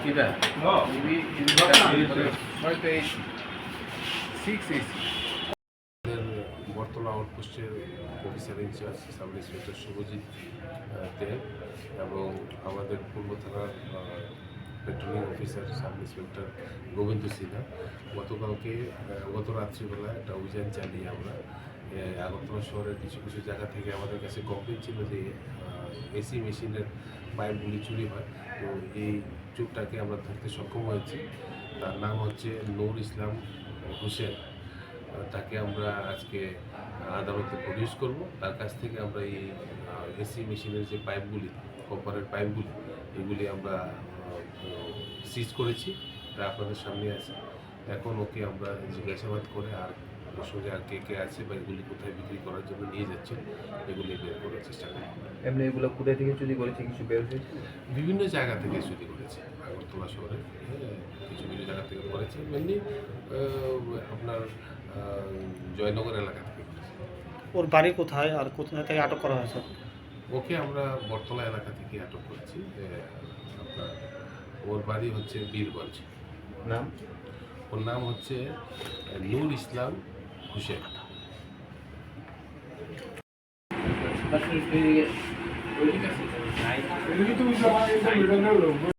কিটা? Bartala আউটপোস্টের officer incharge sub inspector Subhajit Deb এবং আমাদের পূর্ব থানার patrolling officer sub inspector Gobinda Sinha গতকালকে গত রাত্রিবেলা একটা অভিযান চালিয়ে আমরা আগরতলা শহরের কিছু কিছু জায়গা থেকে আমাদের কাছে কমপ্লেন ছিল যে এসি মেশিনের পাইপগুলি চুরি হয়। তো এই চুরটাকে আমরা ধরতে সক্ষম হয়েছি। তার নাম হচ্ছে নূর ইসলাম হোসেন। তাকে আমরা আজকে আদালতে প্রডিউস করব। তার কাছ থেকে আমরা এই এসি মেশিনের যে পাইপগুলি কপারের পাইপগুলি এগুলি আমরা সিজ করেছি তা আপনাদের সামনে আছে। এখন ওকে আমরা জিজ্ঞাসাবাদ করে আর ওর সঙ্গে আর কে কে আছে বা এগুলি কোথায় বিক্রি করার জন্য নিয়ে যাচ্ছেন এগুলি বের করার চেষ্টা করব। এমনি এগুলো কোথায় থেকে চুরি করেছে কিছু বের হয়েছে? বিভিন্ন জায়গা থেকে চুরি করেছে আগরতলা শহরে হ্যাঁ, কিছু কিছু জায়গা থেকে করেছে মেনলি আপনার জয়নগর এলাকা থেকে করেছে। ওর বাড়ি কোথায় আর কোথায় থেকে আটক করা হয়েছে? ওকে আমরা বটতলা এলাকা থেকে আটক করেছি ওর বাড়ি হচ্ছে বীরগঞ্জ। নাম? ওর নাম হচ্ছে নূর ইসলাম হুসেন। ঠিক আছে